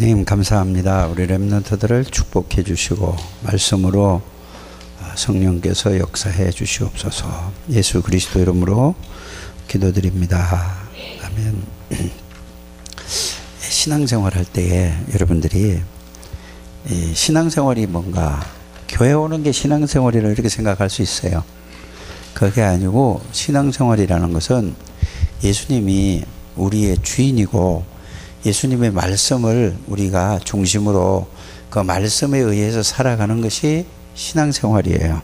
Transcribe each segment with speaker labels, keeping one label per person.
Speaker 1: 하나님 감사합니다. 우리 렘넌트들을 축복해 주시고 말씀으로 아, 성령께서 역사해 주시옵소서. 예수 그리스도 이름으로 기도드립니다. 아멘. 신앙생활 할 때에 여러분들이 신앙생활이 뭔가 교회 오는 게 신앙생활이라 이렇게 생각할 수 있어요. 그게 아니고 신앙생활이라는 것은 예수님이 우리의 주인이고 예수님의 말씀을 우리가 중심으로 그 말씀에 의해서 살아가는 것이 신앙생활이에요.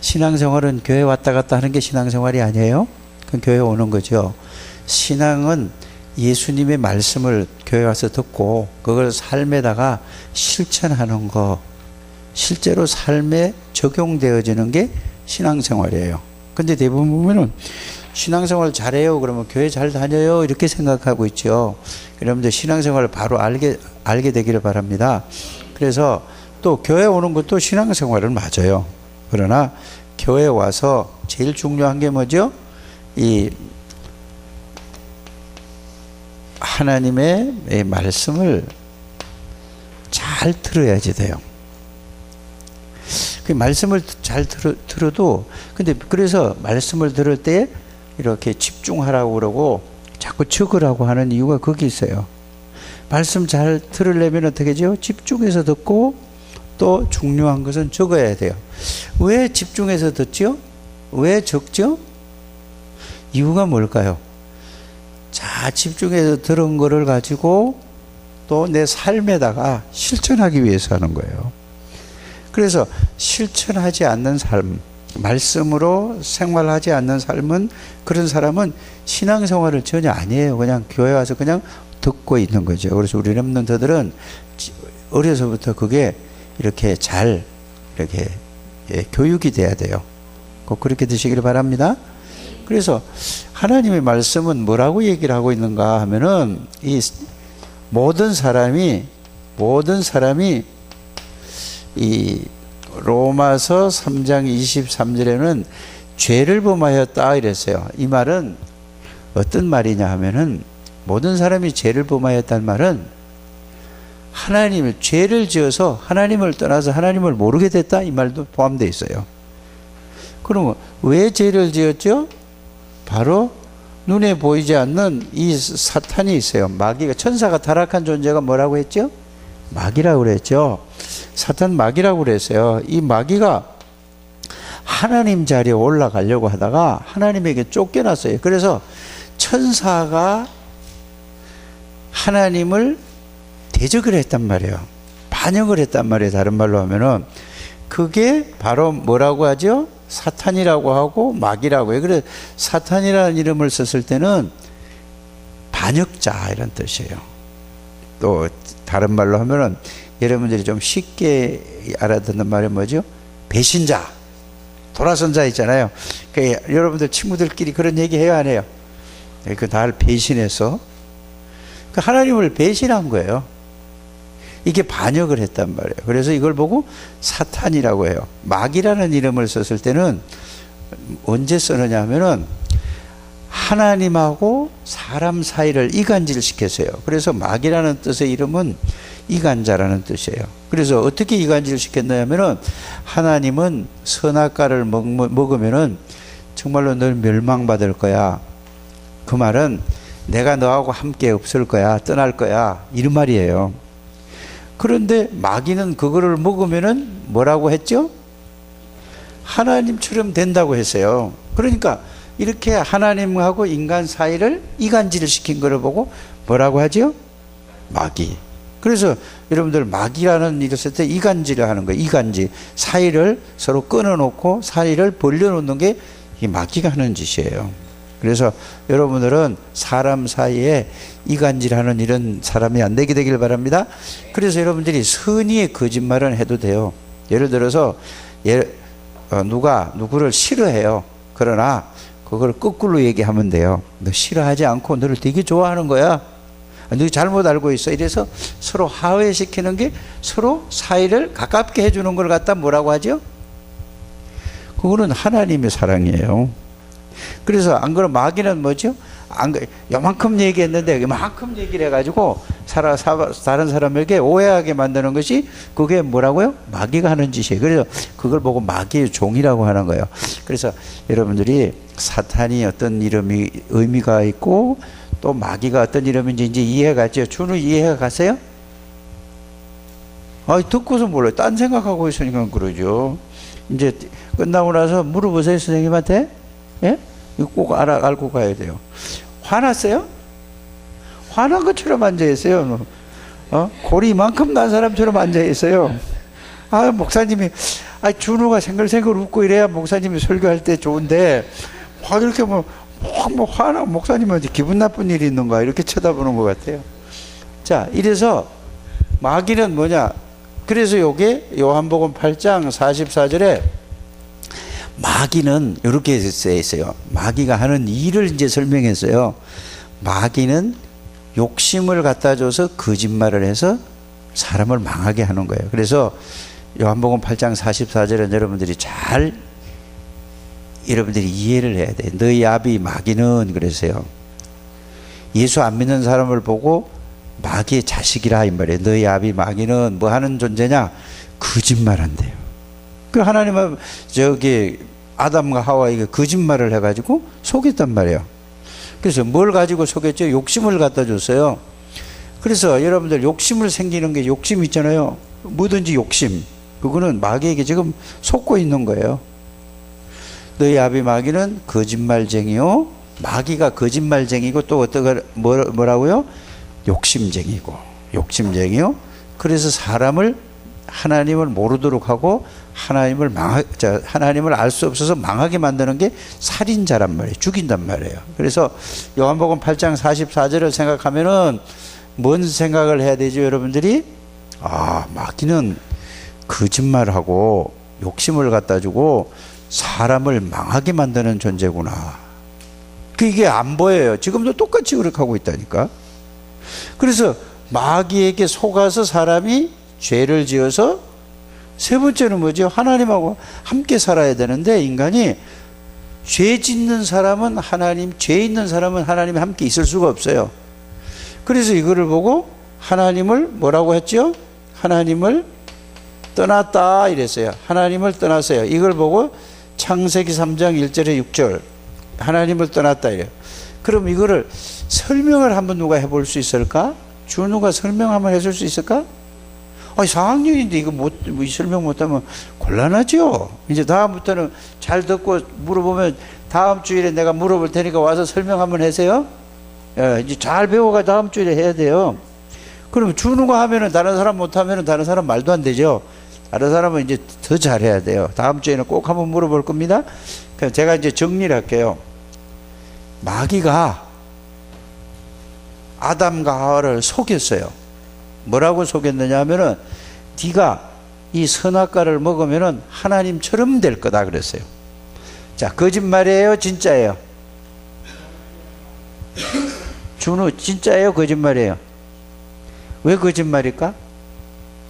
Speaker 1: 신앙생활은 교회 왔다 갔다 하는 게 신앙생활이 아니에요? 그 교회 오는 거죠. 신앙은 예수님의 말씀을 교회 와서 듣고 그걸 삶에다가 실천하는 거, 실제로 삶에 적용되어지는 게 신앙생활이에요. 근데 대부분 보면은 신앙생활 잘해요. 그러면 교회 잘 다녀요. 이렇게 생각하고 있죠. 여러분들 신앙생활을 바로 알게, 알게 되기를 바랍니다. 그래서 또 교회 오는 것도 신앙생활은 맞아요. 그러나 교회 와서 제일 중요한 게 뭐죠? 이 하나님의 말씀을 잘 들어야지 돼요. 그 말씀을 잘 들어, 들어도 근데 그래서 말씀을 들을 때 이렇게 집중하라고 그러고 자꾸 적으라고 하는 이유가 거기 있어요. 말씀 잘 들으려면 어떻게 하죠? 집중해서 듣고 또 중요한 것은 적어야 돼요. 왜 집중해서 듣죠? 왜 적죠? 이유가 뭘까요? 자, 집중해서 들은 거를 가지고 또 내 삶에다가 실천하기 위해서 하는 거예요. 그래서 실천하지 않는 삶, 말씀으로 생활하지 않는 삶은 그런 사람은 신앙생활을 전혀 아니에요. 그냥 교회 와서 그냥 듣고 있는 거죠. 그래서 우리 렘넌트들은 어려서부터 그게 이렇게 잘 이렇게 예, 교육이 돼야 돼요. 꼭 그렇게 되시기를 바랍니다. 그래서 하나님의 말씀은 뭐라고 얘기를 하고 있는가 하면은 이 모든 사람이 모든 사람이 이 로마서 3장 23절에는 죄를 범하였다 이랬어요. 이 말은 어떤 말이냐 하면은 모든 사람이 죄를 범하였다는 말은 하나님을 죄를 지어서 하나님을 떠나서 하나님을 모르게 됐다 이 말도 포함되어 있어요. 그러면 왜 죄를 지었죠? 바로 눈에 보이지 않는 이 사탄이 있어요. 마귀가 천사가 타락한 존재가 뭐라고 했죠? 마귀라고 그랬죠. 사탄 마귀라고 그랬어요. 이 마귀가 하나님 자리에 올라가려고 하다가 하나님에게 쫓겨났어요. 그래서 천사가 하나님을 대적을 했단 말이에요. 반역을 했단 말이에요. 다른 말로 하면은 그게 바로 뭐라고 하죠? 사탄이라고 하고 마귀라고 해요. 그래 사탄이라는 이름을 썼을 때는 반역자 이런 뜻이에요. 또 다른 말로 하면은 여러분들이 좀 쉽게 알아듣는 말이 뭐죠? 배신자, 돌아선 자 있잖아요. 그 여러분들 친구들끼리 그런 얘기 해요, 안 해요? 그 나를 배신해서 그 하나님을 배신한 거예요. 이게 반역을 했단 말이에요. 그래서 이걸 보고 사탄이라고 해요. 마귀라는 이름을 썼을 때는 언제 쓰느냐 하면은 하나님하고 사람 사이를 이간질 시켰어요. 그래서 마귀라는 뜻의 이름은 이간자라는 뜻이에요. 그래서 어떻게 이간질 시켰냐면은 하나님은 선악과를 먹으면은 정말로 널 멸망받을 거야. 그 말은 내가 너하고 함께 없을 거야. 떠날 거야. 이런 말이에요. 그런데 마귀는 그거를 먹으면은 뭐라고 했죠? 하나님처럼 된다고 했어요. 그러니까 이렇게 하나님하고 인간 사이를 이간질을 시킨 것을 보고 뭐라고 하죠? 마귀. 그래서 여러분들 마귀라는 일을 쓸 때 이간질을 하는 거예요. 이간질. 사이를 서로 끊어놓고 사이를 벌려놓는 게이 마귀가 하는 짓이에요. 그래서 여러분들은 사람 사이에 이간질하는 이런 사람이 안 되게 되길 바랍니다. 그래서 여러분들이 선의의 거짓말은 해도 돼요. 예를 들어서 예, 어, 누가 누구를 싫어해요. 그러나 그걸 거꾸로 얘기하면 돼요. 너 싫어하지 않고 너를 되게 좋아하는 거야. 너 잘못 알고 있어. 이래서 서로 화해시키는 게 서로 사이를 가깝게 해주는 걸 갖다 뭐라고 하죠? 그거는 하나님의 사랑이에요. 그래서 안 그러면 마귀는 뭐죠? 안, 요만큼 얘기했는데 요만큼 얘기를 해가지고 살아, 사, 다른 사람에게 오해하게 만드는 것이 그게 뭐라고요? 마귀가 하는 짓이에요. 그래서 그걸 보고 마귀의 종이라고 하는 거예요. 그래서 여러분들이 사탄이 어떤 이름이 의미가 있고 또 마귀가 어떤 이름인지 이제 이해가 갔죠. 준우 이해가 갔어요? 아, 듣고서 몰라요. 딴 생각하고 있으니까 그러죠. 이제 끝나고 나서 물어보세요, 선생님한테. 예? 꼭 알아, 알고 가야 돼요. 화났어요? 화난 것처럼 앉아있어요. 어? 골이 이만큼 난 사람처럼 앉아있어요. 아, 목사님이, 아, 준우가 생글생글 웃고 이래야 목사님이 설교할 때 좋은데, 화, 이렇게 뭐, 뭐, 뭐 화나, 목사님은 기분 나쁜 일이 있는가, 이렇게 쳐다보는 것 같아요. 자, 이래서, 마귀는 뭐냐? 그래서 요게 요한복음 8장 44절에 마귀는 이렇게 써 있어요. 마귀가 하는 일을 이제 설명했어요. 마귀는 욕심을 갖다 줘서 거짓말을 해서 사람을 망하게 하는 거예요. 그래서 요한복음 8장 44절에 여러분들이 잘 여러분들이 이해를 해야 돼. 너희 아비 마귀는 그랬어요. 예수 안 믿는 사람을 보고 마귀의 자식이라 이 말이에요. 너희 아비 마귀는 뭐 하는 존재냐? 거짓말한대요. 그 하나님은 저기 아담과 하와에게 거짓말을 해가지고 속였단 말이에요. 그래서 뭘 가지고 속였죠? 욕심을 갖다 줬어요. 그래서 여러분들 욕심을 생기는 게 욕심 있잖아요. 뭐든지 욕심. 그거는 마귀에게 지금 속고 있는 거예요. 너희 아비 마귀는 거짓말쟁이요. 마귀가 거짓말쟁이고 또 어떤 뭐라고요? 욕심쟁이고 욕심쟁이요. 그래서 사람을 하나님을 모르도록 하고 하나님을 망하, 하나님을 알 수 없어서 망하게 만드는 게 살인자란 말이에요. 죽인단 말이에요. 그래서 요한복음 8장 44절을 생각하면은 뭔 생각을 해야 되죠, 여러분들이? 아, 마귀는 거짓말하고 욕심을 갖다 주고 사람을 망하게 만드는 존재구나. 그게 안 보여요. 지금도 똑같이 그렇게 하고 있다니까. 그래서 마귀에게 속아서 사람이 죄를 지어서 세 번째는 뭐죠? 하나님하고 함께 살아야 되는데 인간이 죄 짓는 사람은 하나님, 죄 있는 사람은 하나님이 함께 있을 수가 없어요. 그래서 이거를 보고 하나님을 뭐라고 했죠? 하나님을 떠났다 이랬어요. 하나님을 떠났어요. 이걸 보고 창세기 3장 1절에 6절 하나님을 떠났다 이래요. 그럼 이거를 설명을 한번 누가 해볼 수 있을까? 준우가 설명 한번 해줄 수 있을까? 아니, 4학년인데 이거 못, 뭐 설명 못하면 곤란하죠? 이제 다음부터는 잘 듣고 물어보면 다음 주일에 내가 물어볼 테니까 와서 설명 한번 하세요. 예, 이제 잘 배워가 다음 주일에 해야 돼요. 그러면 준우가 하면은 다른 사람 못하면은 다른 사람 말도 안 되죠. 다른 사람은 이제 더 잘해야 돼요. 다음 주에는 꼭 한번 물어볼 겁니다. 그럼 제가 이제 정리를 할게요. 마귀가 아담과 하와를 속였어요. 뭐라고 속였느냐 하면은 네가 이 선악과를 먹으면은 하나님처럼 될 거다 그랬어요. 자, 거짓말이에요, 진짜예요? 준우 진짜예요, 거짓말이에요? 왜 거짓말일까?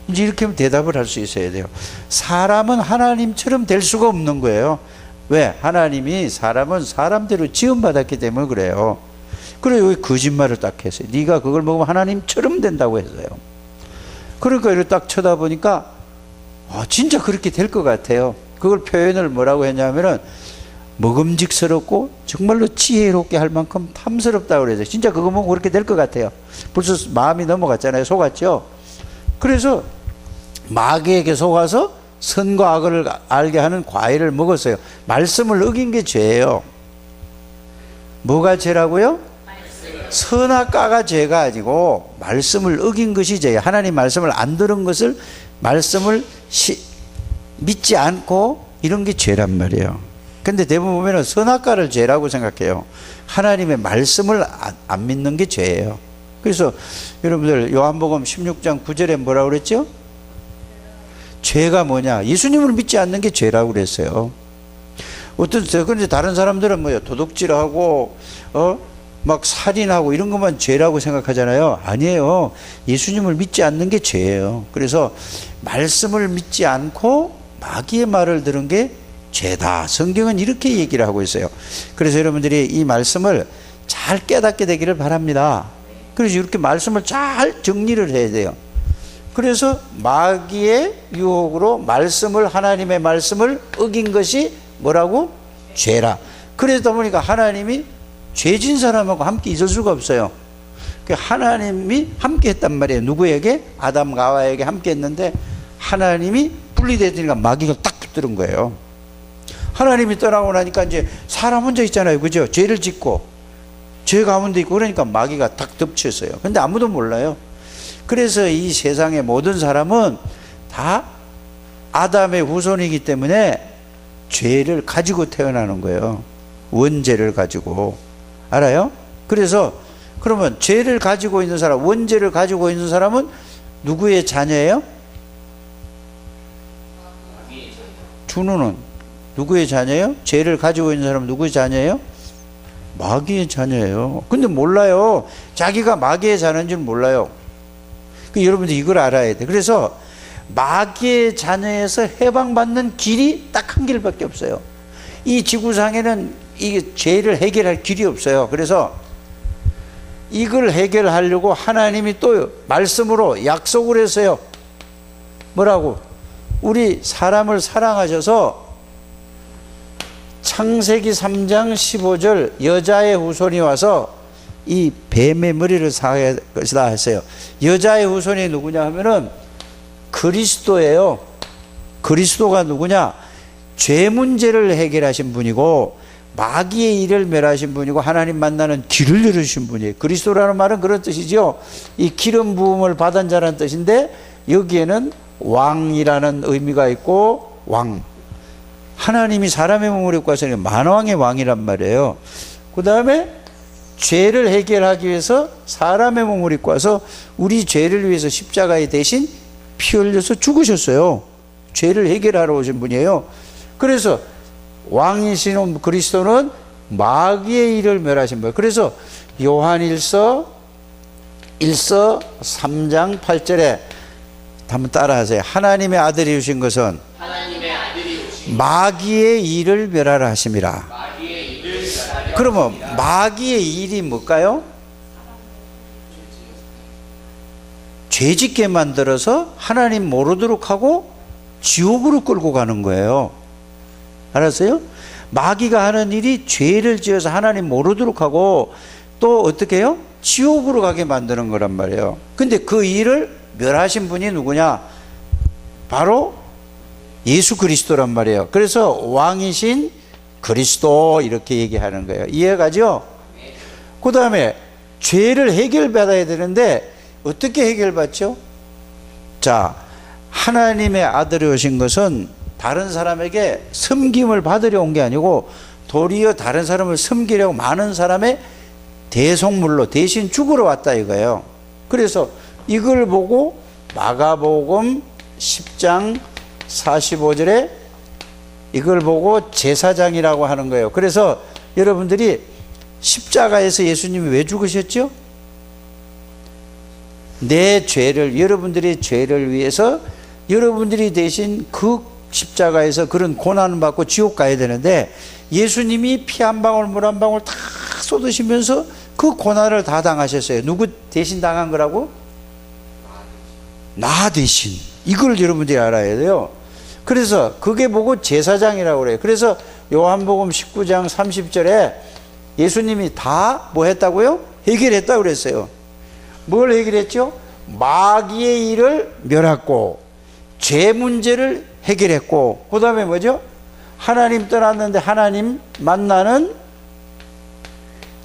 Speaker 1: 이제 이렇게 하면 대답을 할 수 있어야 돼요. 사람은 하나님처럼 될 수가 없는 거예요. 왜? 하나님이 사람은 사람대로 지음받았기 때문에 그래요. 그래 왜 거짓말을 딱 했어요. 네가 그걸 먹으면 하나님처럼 된다고 했어요. 그러니까 이를 딱 쳐다보니까 아, 진짜 그렇게 될 것 같아요. 그걸 표현을 뭐라고 했냐면은 먹음직스럽고 정말로 지혜롭게 할 만큼 탐스럽다고 그래서 진짜 그거 먹으면 그렇게 될 것 같아요. 벌써 마음이 넘어갔잖아요. 속았죠. 그래서 마귀에게 속아서 선과 악을 알게 하는 과일을 먹었어요. 말씀을 어긴 게 죄예요. 뭐가 죄라고요? 선악과가 죄가 아니고 말씀을 어긴 것이 죄예요. 하나님 말씀을 안 들은 것을 말씀을 시, 믿지 않고 이런 게 죄란 말이에요. 근데 대부분 선악과를 죄라고 생각해요. 하나님의 말씀을 안, 안 믿는 게 죄예요. 그래서 여러분들 요한복음 16장 9절에 뭐라고 그랬죠? 죄가 뭐냐? 예수님을 믿지 않는 게 죄라고 그랬어요. 어떤 그런데 다른 사람들은 뭐요? 도둑질하고 어? 막 살인하고 이런 것만 죄라고 생각하잖아요. 아니에요. 예수님을 믿지 않는 게 죄예요. 그래서 말씀을 믿지 않고 마귀의 말을 들은 게 죄다. 성경은 이렇게 얘기를 하고 있어요. 그래서 여러분들이 이 말씀을 잘 깨닫게 되기를 바랍니다. 그래서 이렇게 말씀을 잘 정리를 해야 돼요. 그래서 마귀의 유혹으로 말씀을 하나님의 말씀을 어긴 것이 뭐라고 죄라. 그러다 보니까 하나님이 죄진 사람하고 함께 있을 수가 없어요. 그 하나님이 함께 했단 말이에요. 누구에게? 아담과 하와에게 함께 했는데 하나님이 분리되니까 마귀가 딱 붙들은 거예요. 하나님이 떠나고 나니까 이제 사람 혼자 있잖아요. 그죠? 죄를 짓고 죄 가운데 있고 그러니까 마귀가 딱 덮쳤어요. 근데 아무도 몰라요. 그래서 이 세상의 모든 사람은 다 아담의 후손이기 때문에 죄를 가지고 태어나는 거예요. 원죄를 가지고. 알아요? 그래서 그러면 죄를 가지고 있는 사람, 원죄를 가지고 있는 사람은 누구의 자녀예요? 준우는 누구의 자녀예요? 죄를 가지고 있는 사람은 누구의 자녀예요? 마귀의 자녀예요. 근데 몰라요. 자기가 마귀의 자녀인 줄 몰라요. 그 여러분들 이걸 알아야 돼. 그래서 마귀의 자녀에서 해방받는 길이 딱 한 길밖에 없어요. 이 지구상에는 이 죄를 해결할 길이 없어요. 그래서 이걸 해결하려고 하나님이 또 말씀으로 약속을 했어요. 뭐라고? 우리 사람을 사랑하셔서 창세기 3장 15절 여자의 후손이 와서 이 뱀의 머리를 사할 것이다 했어요. 여자의 후손이 누구냐 하면은 그리스도예요. 그리스도가 누구냐? 죄 문제를 해결하신 분이고 마귀의 일을 멸하신 분이고 하나님 만나는 길을 열으신 분이에요. 그리스도라는 말은 그런 뜻이죠. 이 기름 부음을 받은 자라는 뜻인데 여기에는 왕이라는 의미가 있고 왕. 하나님이 사람의 몸을 입고 와서 만왕의 왕이란 말이에요. 그 다음에 죄를 해결하기 위해서 사람의 몸을 입고 와서 우리 죄를 위해서 십자가에 대신 피 흘려서 죽으셨어요. 죄를 해결하러 오신 분이에요. 그래서 왕이신 그리스도는 마귀의 일을 멸하신 거예요. 그래서 요한일서 1서 3장 8절에 한번 따라하세요. 하나님의 아들이 오신 것은 마귀의 일을 멸하라 하심이라. 그러면 마귀의 일이 뭘까요? 죄짓게 만들어서 하나님 모르도록 하고 지옥으로 끌고 가는 거예요. 알았어요? 마귀가 하는 일이 죄를 지어서 하나님 모르도록 하고 또 어떻게 해요? 지옥으로 가게 만드는 거란 말이에요. 근데 그 일을 멸하신 분이 누구냐? 바로 예수 그리스도란 말이에요. 그래서 왕이신 그리스도 이렇게 얘기하는 거예요. 이해가죠? 그 다음에 죄를 해결받아야 되는데 어떻게 해결받죠? 자, 하나님의 아들이 오신 것은 다른 사람에게 섬김을 받으려 온 게 아니고 도리어 다른 사람을 섬기려고 많은 사람의 대속물로 대신 죽으러 왔다 이거예요. 그래서 이걸 보고 마가복음 10장 45절에 이걸 보고 제사장이라고 하는 거예요. 그래서 여러분들이 십자가에서 예수님이 왜 죽으셨죠? 내 죄를 여러분들의 죄를 위해서 여러분들이 대신 그 십자가에서 그런 고난을 받고 지옥 가야 되는데 예수님이 피 한 방울 물 한 방울 다 쏟으시면서 그 고난을 다 당하셨어요. 누구 대신 당한 거라고? 나 대신. 이걸 여러분들이 알아야 돼요. 그래서 그게 보고 제사장이라고 그래요. 그래서 요한복음 19장 30절에 예수님이 다 뭐 했다고요? 해결했다고 그랬어요. 뭘 해결했죠? 마귀의 일을 멸했고 죄 문제를 해결했고 그 다음에 뭐죠? 하나님 떠났는데 하나님 만나는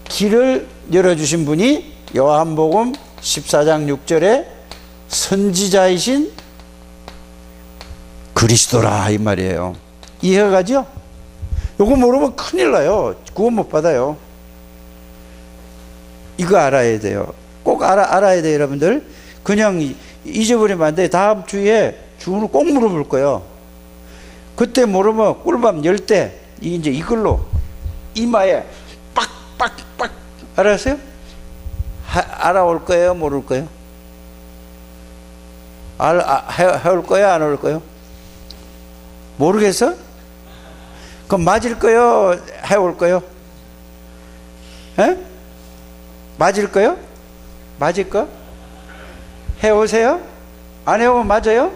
Speaker 1: 길을 열어 주신 분이 요한복음 14장 6절에 선지자이신 그리스도라 이 말이에요. 이해가 가죠? 요거 모르면 큰일 나요. 구원 못 받아요. 이거 알아야 돼요. 꼭 알아, 알아야 돼요, 여러분들. 그냥 잊어버리면 안 돼. 다음 주에 주문을 꼭 물어볼 거예요. 그때 모르면 꿀밤 열 때, 이제 이걸로 이마에 빡 빡 빡, 알았어요? 하, 알아올 거예요, 모를 거예요? 알, 아, 해, 해올 거예요, 안 올 거예요? 모르겠어? 그럼 맞을 거요, 해올 거요? 에? 맞을 거요? 맞을 거? 해오세요? 안 해오면 맞아요?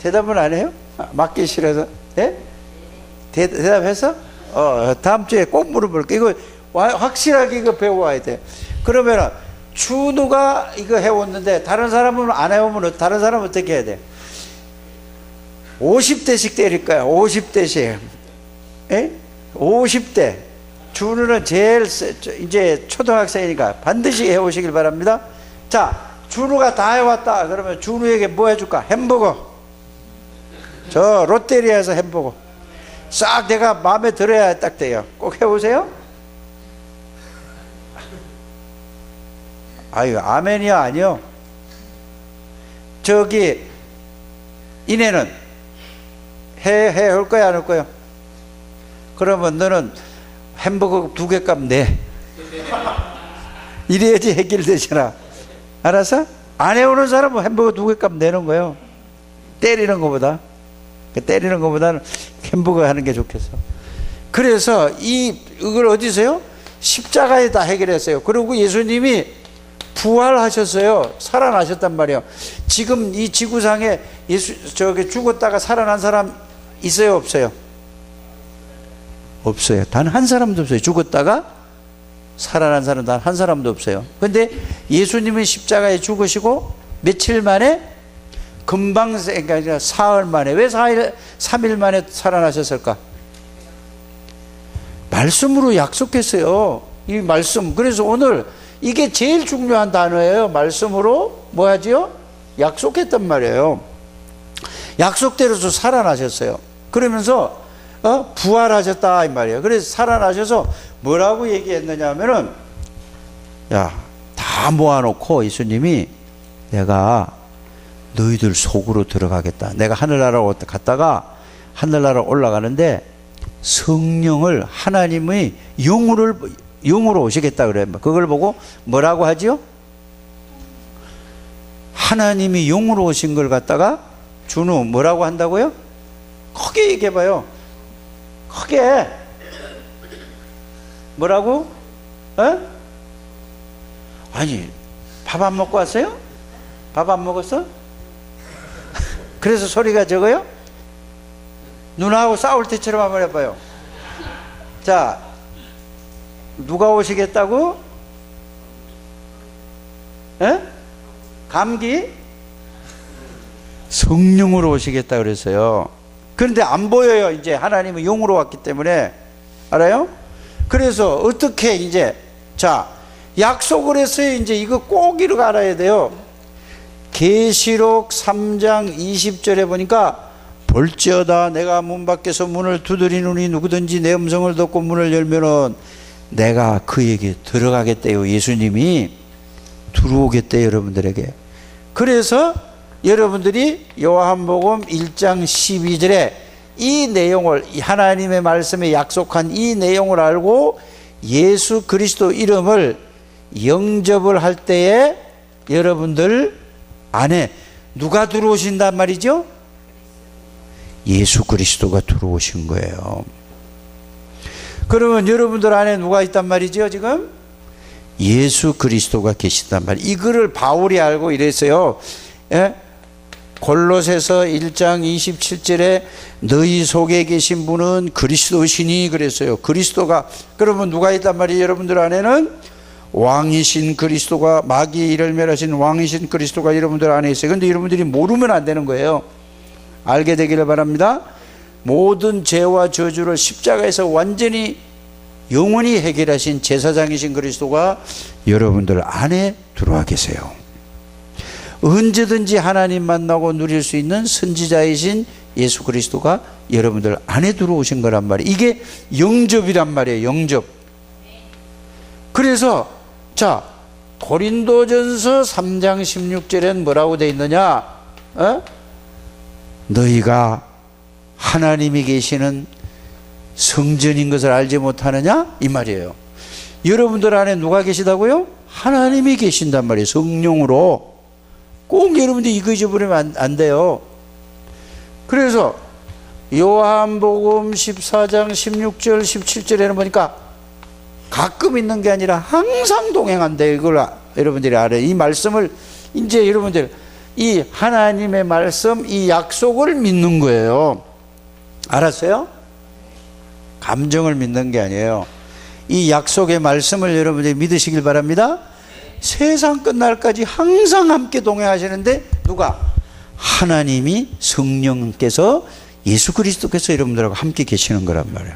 Speaker 1: 대답은 안 해요? 아, 맞기 싫어서? 예? 대, 대답해서? 어, 다음 주에 꼭 물어볼게. 이거 와- 확실하게 이거 배워와야 돼. 그러면은, 준우가 이거 해왔는데, 다른 사람은 안 해오면, 다른 사람은 어떻게 해야 돼? 50대씩 때릴 거야, 50대씩. 예? 50대. 준우는 제일, 이제 초등학생이니까 반드시 해오시길 바랍니다. 자, 준우가 다 해왔다. 그러면 준우에게 뭐 해줄까? 햄버거. 저 롯데리아에서 햄버거. 싹 내가 마음에 들어야 딱 돼요. 꼭 해보세요. 아유, 아멘이야, 아니요. 저기, 이내는 해, 해, 올 거야, 안올 거야? 그러면 너는 햄버거 두 개 값 내. 이래야지 해결되잖아. 알았어? 안 해오는 사람은 햄버거 두 개 값 내는 거예요. 때리는 것보다. 그 때리는 것보다는 햄버거 하는 게 좋겠어. 그래서 이, 이걸 어디서요? 십자가에 다 해결했어요. 그리고 예수님이 부활하셨어요. 살아나셨단 말이에요. 지금 이 지구상에 예수, 저기 죽었다가 살아난 사람 있어요? 없어요? 없어요. 단 한 사람도 없어요. 죽었다가 살아난 사람 단 한 사람도 없어요. 근데 예수님은 십자가에 죽으시고 며칠 만에 금방 그러니까 사흘 만에 왜 사일 3일 만에 살아나셨을까? 말씀으로 약속했어요. 이 말씀. 그래서 오늘 이게 제일 중요한 단어예요. 말씀으로 뭐 하지요? 약속했단 말이에요. 약속대로서 살아나셨어요. 그러면서 어? 부활하셨다 이 말이에요. 그래서 살아나셔서 뭐라고 얘기했느냐 하면은 야, 다 모아놓고 예수님이 내가 너희들 속으로 들어가겠다. 내가 하늘나라 갔다가 하늘나라 올라가는데 성령을 하나님의 영으로 영으로 오시겠다 그래요. 그걸 보고 뭐라고 하지요? 하나님이 영으로 오신 걸 갖다가 준우 뭐라고 한다고요? 크게 얘기해 봐요. 크게 뭐라고? 어? 아니 밥 안 먹고 왔어요? 밥 안 먹었어? 그래서 소리가 적어요? 누나하고 싸울 때처럼 한번 해봐요. 자, 누가 오시겠다고? 에? 감기? 성령으로 오시겠다 그랬어요. 그런데 안 보여요. 이제 하나님은 용으로 왔기 때문에. 알아요? 그래서 어떻게 이제, 자, 약속을 했어요. 이제 이거 꼭 이렇게 알아야 돼요. 계시록 3장 20절에 보니까 볼지어다 내가 문 밖에서 문을 두드리노니 누구든지 내 음성을 듣고 문을 열면은 내가 그에게 들어가겠대요. 예수님이 들어오겠대요, 여러분들에게. 그래서 여러분들이 요한복음 1장 12절에 이 내용을 이 하나님의 말씀에 약속한 이 내용을 알고 예수 그리스도 이름을 영접을 할 때에 여러분들 안에 누가 들어오신단 말이죠? 예수 그리스도가 들어오신 거예요. 그러면 여러분들 안에 누가 있단 말이죠, 지금? 예수 그리스도가 계시단 말이에요. 이거를 바울이 알고 이랬어요. 예? 골로새서 1장 27절에 너희 속에 계신 분은 그리스도시니 그랬어요. 그리스도가 그러면 누가 있단 말이에요? 여러분들 안에는 왕이신 그리스도가 마귀의 일을 멸하신 왕이신 그리스도가 여러분들 안에 있어요. 근데 여러분들이 모르면 안 되는 거예요. 알게 되기를 바랍니다. 모든 죄와 저주를 십자가에서 완전히 영원히 해결하신 제사장이신 그리스도가 여러분들 안에 들어와 계세요. 언제든지 하나님 만나고 누릴 수 있는 선지자이신 예수 그리스도가 여러분들 안에 들어오신 거란 말이에요. 이게 영접이란 말이에요. 영접. 그래서 자 고린도전서 3장 16절엔 뭐라고 돼 있느냐? 어? 너희가 하나님이 계시는 성전인 것을 알지 못하느냐? 이 말이에요. 여러분들 안에 누가 계시다고요? 하나님이 계신단 말이에요. 성령으로. 꼭 여러분들이 이거 잊어버리면 안, 안 돼요. 그래서 요한복음 14장 16절 17절에는 보니까 가끔 있는 게 아니라 항상 동행한대 이걸 여러분들이 알아요. 이 말씀을 이제 여러분들 이 하나님의 말씀, 이 약속을 믿는 거예요. 알았어요? 감정을 믿는 게 아니에요. 이 약속의 말씀을 여러분들이 믿으시길 바랍니다. 세상 끝날까지 항상 함께 동행하시는데 누가? 하나님이 성령께서 예수 그리스도께서 여러분들하고 함께 계시는 거란 말이에요.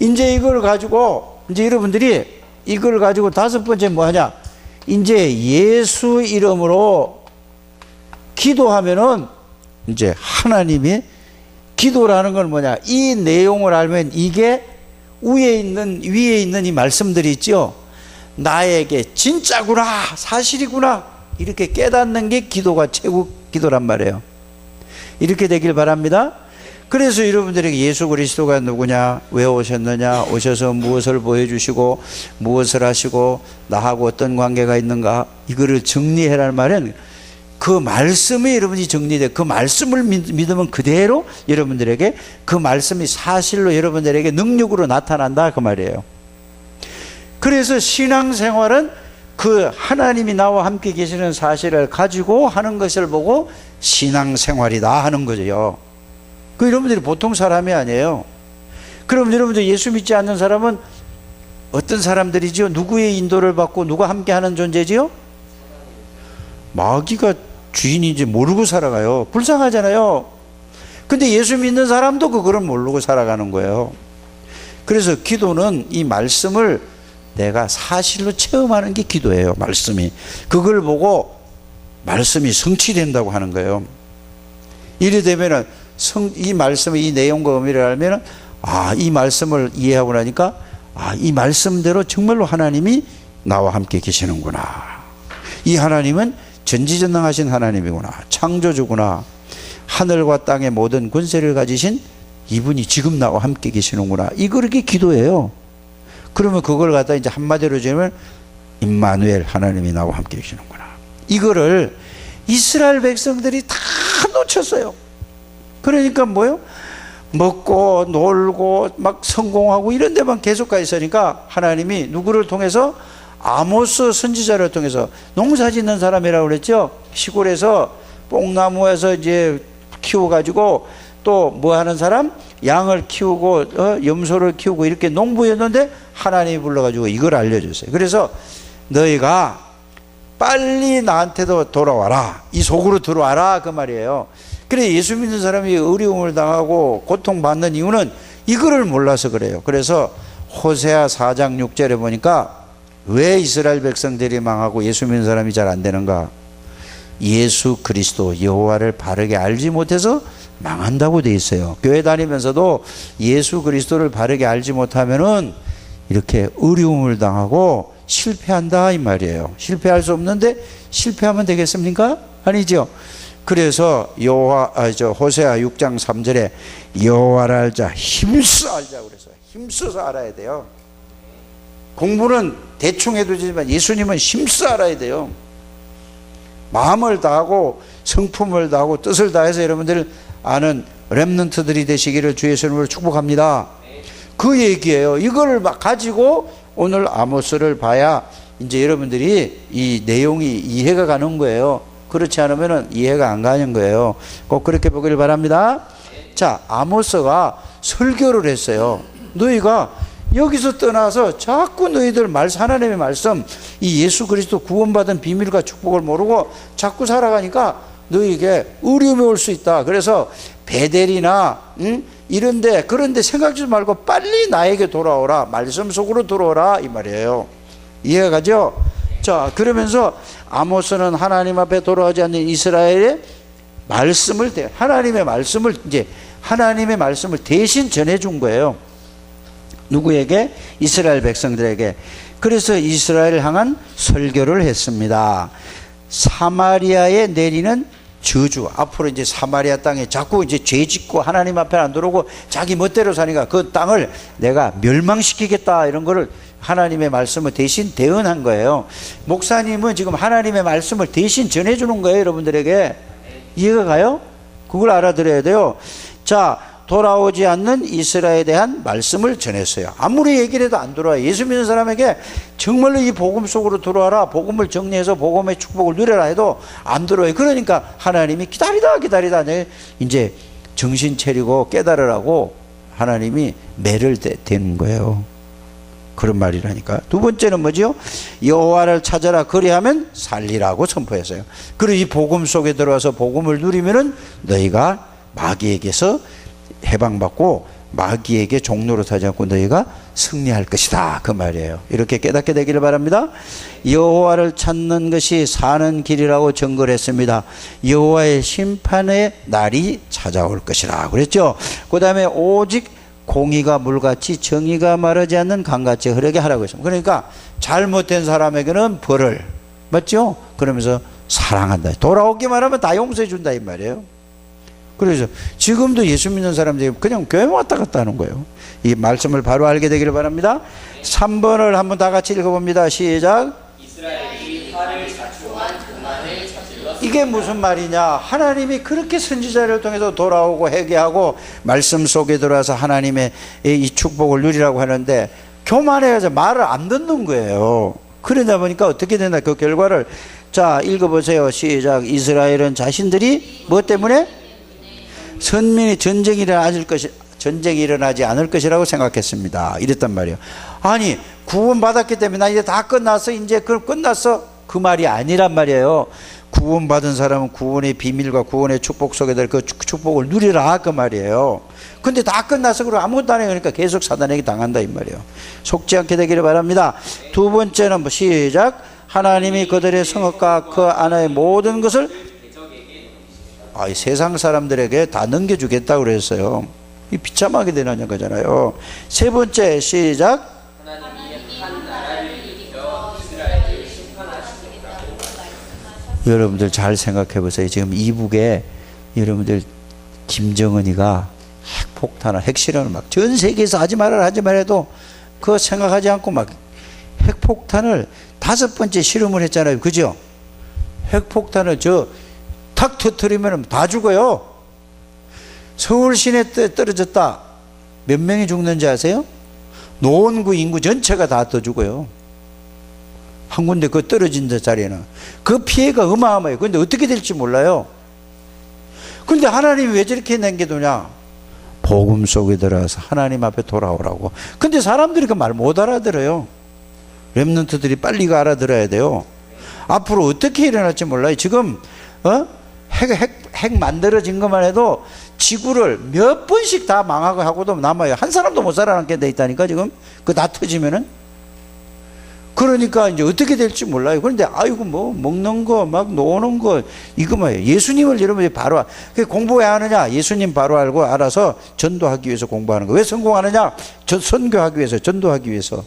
Speaker 1: 이제 이걸 가지고 이제 여러분들이 이걸 가지고 다섯 번째 뭐 하냐? 이제 예수 이름으로 기도하면은 이제 하나님이 기도라는 건 뭐냐? 이 내용을 알면 이게 위에 있는 위에 있는 이 말씀들이 있죠. 나에게 진짜구나, 사실이구나 이렇게 깨닫는 게 기도가 최고 기도란 말이에요. 이렇게 되길 바랍니다. 그래서 여러분들에게 예수 그리스도가 누구냐, 왜 오셨느냐, 오셔서 무엇을 보여주시고, 무엇을 하시고, 나하고 어떤 관계가 있는가, 이거를 정리해라 말은 그 말씀이 여러분이 정리돼. 그 말씀을 믿- 믿으면 그대로 여러분들에게 그 말씀이 사실로 여러분들에게 능력으로 나타난다. 그 말이에요. 그래서 신앙생활은 그 하나님이 나와 함께 계시는 사실을 가지고 하는 것을 보고 신앙생활이다 하는 거죠. 그 여러분들이 보통 사람이 아니에요. 그럼 여러분들 예수 믿지 않는 사람은 어떤 사람들이지요? 누구의 인도를 받고 누가 함께 하는 존재지요? 마귀가 주인인지 모르고 살아가요. 불쌍하잖아요. 근데 예수 믿는 사람도 그거를 모르고 살아가는 거예요. 그래서 기도는 이 말씀을 내가 사실로 체험하는 게 기도예요. 말씀이. 그걸 보고 말씀이 성취된다고 하는 거예요. 이래 되면은 성, 이 말씀의 이 내용과 의미를 알면은 아, 이 말씀을 이해하고 나니까 아, 이 말씀대로 정말로 하나님이 나와 함께 계시는구나. 이 하나님은 전지전능하신 하나님이구나. 창조주구나. 하늘과 땅의 모든 권세를 가지신 이분이 지금 나와 함께 계시는구나. 이거 이렇게 기도예요. 그러면 그걸 갖다 이제 한마디로 지으면 임마누엘 하나님이 나와 함께 계시는구나. 이거를 이스라엘 백성들이 다 놓쳤어요. 그러니까 뭐요? 먹고 놀고 막 성공하고 이런 데만 계속 가 있으니까 하나님이 누구를 통해서 아모스 선지자를 통해서 농사 짓는 사람이라고 그랬죠. 시골에서 뽕나무에서 이제 키워 가지고 또 뭐 하는 사람? 양을 키우고 어? 염소를 키우고 이렇게 농부였는데 하나님이 불러가지고 이걸 알려줬어요. 그래서 너희가 빨리 나한테도 돌아와라. 이 속으로 들어와라. 그 말이에요. 그래 예수 믿는 사람이 어려움을 당하고 고통받는 이유는 이거를 몰라서 그래요. 그래서 호세아 4장 6절에 보니까 왜 이스라엘 백성들이 망하고 예수 믿는 사람이 잘 안 되는가? 예수 그리스도 여호와를 바르게 알지 못해서 망한다고 돼 있어요. 교회 다니면서도 예수 그리스도를 바르게 알지 못하면은 이렇게 어려움을 당하고 실패한다 이 말이에요. 실패할 수 없는데 실패하면 되겠습니까? 아니죠. 그래서 여호와 아, 저 호세아 6장 3절에 여호와를 알자 힘써 알자 그래서 힘써서 알아야 돼요. 공부는 대충 해도 되지만 예수님은 힘써 알아야 돼요. 마음을 다하고 성품을 다하고 뜻을 다해서 여러분들 아는 렘넌트들이 되시기를 주의 이름으로 축복합니다. 그 얘기예요. 이걸 막 가지고 오늘 아모스를 봐야 이제 여러분들이 이 내용이 이해가 가는 거예요. 그렇지 않으면 이해가 안 가는 거예요. 꼭 그렇게 보기를 바랍니다. 자, 아모스가 설교를 했어요. 너희가 여기서 떠나서 자꾸 너희들 말 하나님의 말씀 이 예수 그리스도 구원받은 비밀과 축복을 모르고 자꾸 살아가니까 너희에게 어려움이 올 수 있다. 그래서 베델이나 응? 이런데 그런데 생각지 말고 빨리 나에게 돌아오라. 말씀 속으로 들어오라 이 말이에요. 이해가 가죠? 자, 그러면서 아모스는 하나님 앞에 돌아오지 않는 이스라엘의 말씀을 대- 하나님의 말씀을 이제 하나님의 말씀을 대신 전해 준 거예요. 누구에게? 이스라엘 백성들에게. 그래서 이스라엘을 향한 설교를 했습니다. 사마리아에 내리는 저주. 앞으로 이제 사마리아 땅에 자꾸 이제 죄 짓고 하나님 앞에 안 들어오고 자기 멋대로 사니까 그 땅을 내가 멸망시키겠다 이런 거를 하나님의 말씀을 대신 대언한 거예요. 목사님은 지금 하나님의 말씀을 대신 전해주는 거예요, 여러분들에게. 이해가 가요? 그걸 알아들어야 돼요. 자, 돌아오지 않는 이스라엘에 대한 말씀을 전했어요. 아무리 얘기를 해도 안 돌아와요. 예수 믿는 사람에게 정말로 이 복음 속으로 들어와라. 복음을 정리해서 복음의 축복을 누려라 해도 안 들어와요. 그러니까 하나님이 기다리다 기다리다 내 이제 정신 차리고 깨달으라고 하나님이 매를 대, 대는 거예요. 그런 말이라니까. 두 번째는 뭐지요? 여호와를 찾아라 그리하면 살리라고 선포했어요. 그리고 이 복음 속에 들어와서 복음을 누리면은 너희가 마귀에게서 해방받고 마귀에게 종로로 타지 않고 너희가 승리할 것이다 그 말이에요. 이렇게 깨닫게 되기를 바랍니다. 여호와를 찾는 것이 사는 길이라고 증거했습니다. 여호와의 심판의 날이 찾아올 것이라 그랬죠. 그다음에 오직 공의가 물같이 정의가 마르지 않는 강같이 흐르게 하라고 했습니다. 그러니까 잘못된 사람에게는 벌을 맞죠? 그러면서 사랑한다. 돌아오기만 하면 다 용서해 준다 이 말이에요. 그래서 지금도 예수 믿는 사람들이 그냥 교회 왔다 갔다 하는 거예요. 이 말씀을 바로 알게 되기를 바랍니다. 3번을 한번 다 같이 읽어봅니다. 시작. 이게 무슨 말이냐? 하나님이 그렇게 선지자를 통해서 돌아오고 회개하고 말씀 속에 들어와서 하나님의 이 축복을 누리라고 하는데 교만해서 말을 안 듣는 거예요. 그러다 보니까 어떻게 되나 그 결과를 자 읽어보세요. 시작. 이스라엘은 자신들이 뭐 때문에 선민이 전쟁이 일어나질 것이 전쟁이 일어나지 않을 것이라고 생각했습니다. 이랬단 말이에요. 아니 구원 받았기 때문에 나 이제 다 끝났어. 이제 그 끝났어. 그 말이 아니란 말이에요. 구원 받은 사람은 구원의 비밀과 구원의 축복 속에 들그 축복을 누리라 그 말이에요. 근데 다 끝나서 그리고 아무것도 안 해. 그러니까 계속 사단에게 당한다 이 말이에요. 속지 않게 되기를 바랍니다. 두 번째는 뭐 시작. 하나님이 그들의 성읍과 그 안의 모든 것을 아, 이 세상 사람들에게 다 넘겨주겠다고 그랬어요. 이 비참하게 되는 거잖아요. 세 번째 시작. 여러분들 잘 생각해 보세요. 지금 이북에 여러분들 김정은이가 핵폭탄을 핵실험을 막 전 세계에서 하지 말아라 하지 말아도 그거 생각하지 않고 막 핵폭탄을 다섯 번째 실험을 했잖아요. 그죠? 핵폭탄을 저 탁 터트리면 다 죽어요. 서울 시내 떠- 떨어졌다. 몇 명이 죽는지 아세요? 노원구 인구 전체가 다떠 죽어요. 한 군데 그 떨어진 데 자리에는 그 피해가 어마어마해요. 근데 어떻게 될지 몰라요. 근데 하나님이 왜 저렇게 남겨두냐? 복음 속에 들어가서 하나님 앞에 돌아오라고. 근데 사람들이 그 말 못 알아들어요. 랩런트들이 빨리 이거 알아들어야 돼요. 앞으로 어떻게 일어날지 몰라요. 지금 어? 핵, 핵, 핵 만들어진 것만 해도 지구를 몇 번씩 다 망하고 하고도 남아요. 한 사람도 못 살아남게 돼 있다니까 지금. 그 다 터지면은. 그러니까 이제 어떻게 될지 몰라요. 그런데 아이고 뭐 먹는 거 막 노는 거 이거만 예수님을 여러분이 바로 공부 왜 하느냐? 예수님 바로 알고 알아서 전도하기 위해서 공부하는 거. 왜 성공하느냐? 전 선교하기 위해서 전도하기 위해서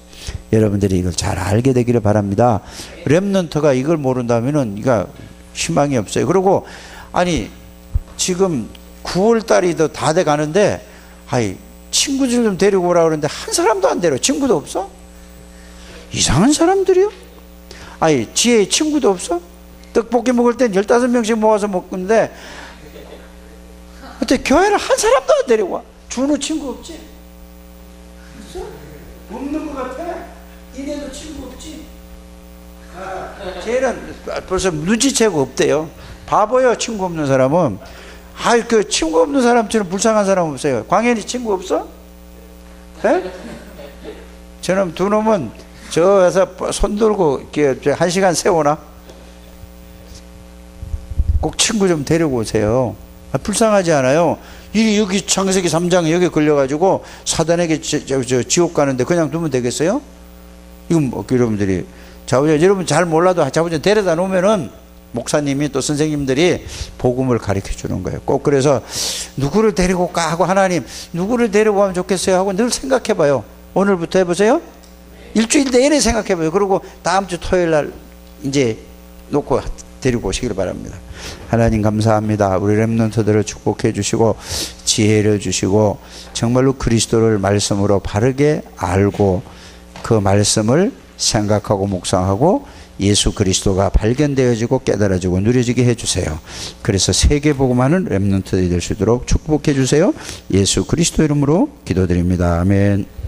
Speaker 1: 여러분들이 이걸 잘 알게 되기를 바랍니다. 렘넌트가 이걸 모른다면은 이거 희망이 없어요. 그리고 아니 지금 9월 달이 더다돼 가는데 아이 친구들 좀 데리고 오라 그러는데 한 사람도 안 데려. 친구도 없어? 이상한 사람들이요? 아니, 지혜에 친구도 없어? 떡볶이 먹을 땐 15명씩 모아서 먹는데, 어떻게 교회를 한 사람도 안 데려와? 준우 친구 없지? 있어? 없는 것 같아? 니네도 친구 없지? 아, 쟤는 벌써 눈치채고 없대요. 바보요, 친구 없는 사람은. 아이, 그 친구 없는 사람처럼 불쌍한 사람 없어요. 광현이 친구 없어? 에? 저놈 두 놈은 저에서 손 들고 이렇게 한 시간 세우나? 꼭 친구 좀 데리고 오세요. 아, 불쌍하지 않아요? 이 여기 창세기 3장 여기 걸려가지고 사단에게 저, 저, 저 지옥 가는데 그냥 두면 되겠어요? 이건 뭐 여러분들이 자부자 여러분 잘 몰라도 자부자 데려다 놓으면은 목사님이 또 선생님들이 복음을 가르쳐 주는 거예요. 꼭 그래서 누구를 데리고 올까 하고 하나님 누구를 데리고 가면 좋겠어요 하고 늘 생각해 봐요. 오늘부터 해보세요. 일주일 내내 생각해 봐요. 그리고 다음 주 토요일 날 이제 놓고 데리고 오시길 바랍니다. 하나님 감사합니다. 우리 렘넌트들을 축복해 주시고 지혜를 주시고 정말로 그리스도를 말씀으로 바르게 알고 그 말씀을 생각하고 묵상하고 예수 그리스도가 발견되어지고 깨달아지고 누려지게 해주세요. 그래서 세계 복음하는 렘넌트들이 될 수 있도록 축복해 주세요. 예수 그리스도 이름으로 기도드립니다. 아멘.